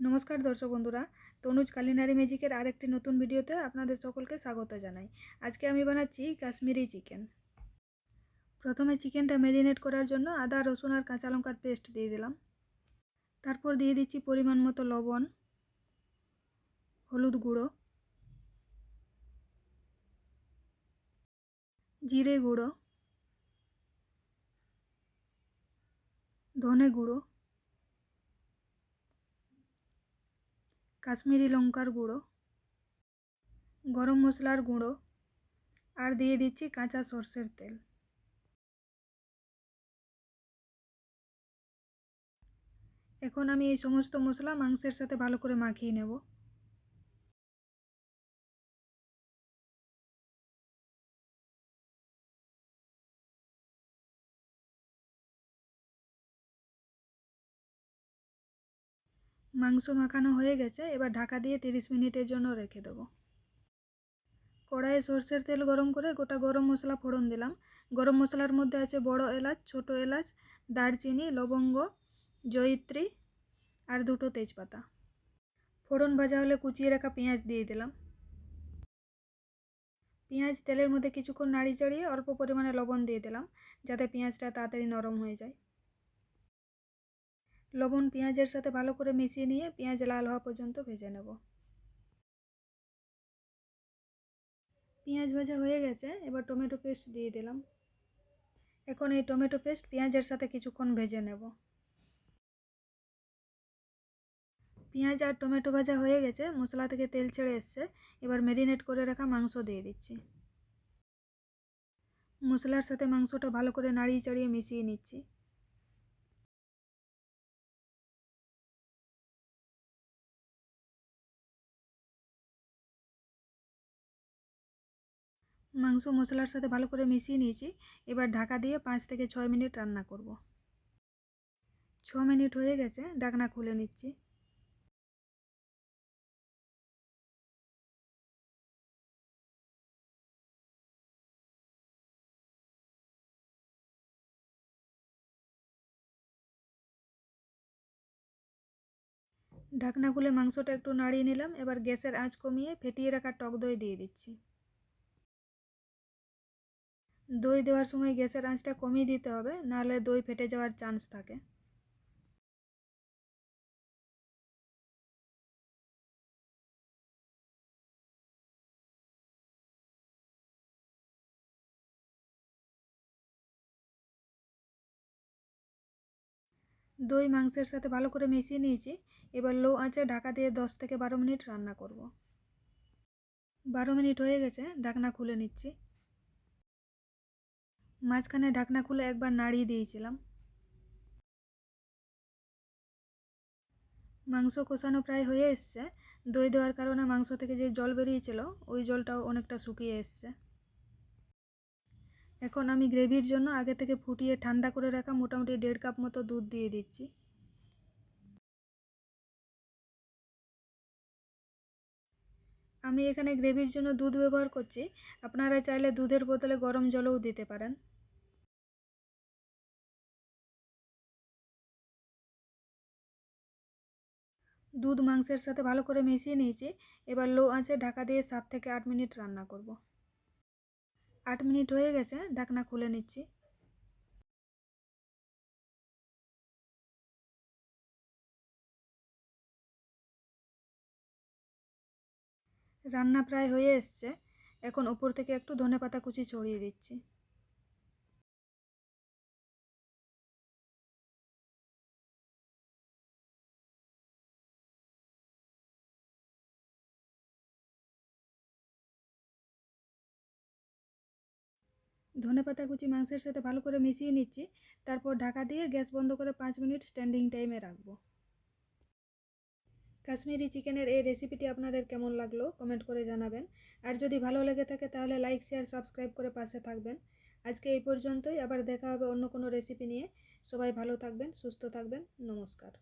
নমস্কার দর্শক বন্ধুরা, তনুজ কালিনারি ম্যাজিকের আরেকটি নতুন ভিডিওতে আপনাদের সকলকে স্বাগত জানাই। আজকে আমি বানাচ্ছি কাশ্মীরি চিকেন। প্রথমে চিকেনটা ম্যারিনেট করার জন্য আদা, রসুন আর কাঁচা লঙ্কার পেস্ট দিয়ে দিলাম। তারপর দিয়ে দিচ্ছি পরিমাণ মতো লবণ, হলুদ গুঁড়ো, জিরে গুঁড়ো, ধনে গুঁড়ো কাশ্মীরি লঙ্কার গুঁড়ো, গরম মশলার গুঁড়ো আর দিয়ে দিচ্ছি কাঁচা সর্ষের তেল। এখন আমি এই সমস্ত মশলা মাংসের সাথে ভালো করে মাখিয়ে নেব। মাংস মাখানো হয়ে গেছে, এবার ঢাকা দিয়ে তিরিশ মিনিটের জন্য রেখে দেবো। কড়াইয়ে সর্ষের তেল গরম করে গোটা গরম মশলা ফোড়ন দিলাম। গরম মশলার মধ্যে আছে বড় এলাচ, ছোট এলাচ, দারচিনি, লবঙ্গ, জয়িত্রী আর দুটো তেজপাতা। ফোড়ন ভাজা হলে কুচিয়ে রাখা পেঁয়াজ দিয়ে দিলাম। পেঁয়াজ তেলের মধ্যে কিছুক্ষণ নাড়ি চাড়িয়ে অল্প পরিমাণে লবণ দিয়ে দিলাম, যাতে পেঁয়াজটা তাড়াতাড়ি নরম হয়ে যায়। লবণ পেঁয়াজের সাথে ভালো করে মিশিয়ে নিয়ে পেঁয়াজ লাল হওয়া পর্যন্ত ভেজে নেব। পেঁয়াজ ভাজা হয়ে গেছে, এবার টমেটো পেস্ট দিয়ে দিলাম। এখন এই টমেটো পেস্ট পেঁয়াজের সাথে কিছুক্ষণ ভেজে নেব। পেঁয়াজ আর টমেটো ভাজা হয়ে গেছে, মশলা থেকে তেল ছেড়ে এসছে, এবার ম্যারিনেট করে রাখা মাংস দিয়ে দিচ্ছি। মশলার সাথে মাংসটা ভালো করে নাড়িয়ে চাড়িয়ে মিশিয়ে নিচ্ছি। মাংস মশলার সাথে ভালো করে মিশিয়ে নিয়েছি। এবার ঢাকা দিয়ে পাঁচ থেকে ছয় মিনিট রান্না করব। ছ মিনিট হয়ে গেছে, ঢাকনা খুলে নিচ্ছি। ঢাকনা খুলে মাংসটা একটু নাড়িয়ে নিলাম। এবার গ্যাসের আঁচ কমিয়ে ফেটিয়ে রাখা টক দই দিয়ে দিচ্ছি। দই দেওয়ার সময় গ্যাসের আঁচটা কমিয়ে দিতে হবে, নাহলে দই ফেটে যাওয়ার চান্স থাকে। দই মাংসের সাথে ভালো করে মিশিয়ে নিয়েছি, এবার লো আঁচে ঢাকা দিয়ে দশ থেকে বারো মিনিট রান্না করব। বারো মিনিট হয়ে গেছে, ঢাকনা খুলে নিচ্ছি। মাঝখানে ঢাকনা খুলে একবার নাড়িয়ে দিয়েছিলাম। মাংস কষানো প্রায় হয়ে এসছে। দই দেওয়ার কারণে মাংস থেকে যে জল বেরিয়েছিল, ওই জলটাও অনেকটা শুকিয়ে এসছে। এখন আমি গ্রেভির জন্য আগে থেকে ফুটিয়ে ঠান্ডা করে রাখা মোটামুটি দেড় কাপ মতো দুধ দিয়ে দিচ্ছি। আমি এখানে গ্রেভির জন্য দুধ ব্যবহার করছি। আপনারা চাইলে দুধের বোতলে গরম জলও দিতে পারেন। দুধ মাংসের সাথে ভালো করে মিশিয়ে নিয়েছি। এবার লো আঁচে ঢাকা দিয়ে সাত থেকে আট মিনিট রান্না করব। আট মিনিট হয়ে গেছে, ঢাকনা খুলে নিচ্ছি। রান্না প্রায় হয়ে এসছে। এখন ওপর থেকে একটু ধনে পাতা কুচি ছড়িয়ে দিচ্ছি। ধনে পাতা কুচি মাংসের সাথে ভালো করে মিশিয়ে নিচ্ছি। তারপর ঢাকা দিয়ে গ্যাস বন্ধ করে পাঁচ মিনিট স্ট্যান্ডিং টাইমে রাখব। কাশ্মীরি চিকেনের এই রেসিপিটি আপনাদের কেমন লাগল কমেন্ট করে জানাবেন। আর যদি ভালো লেগে থাকে তাহলে লাইক শেয়ার সাবস্ক্রাইব করে পাশে থাকবেন। আজকে এই পর্যন্তই, আবার দেখা হবে অন্য কোনো রেসিপি নিয়ে। সবাই ভালো থাকবেন, সুস্থ থাকবেন, নমস্কার।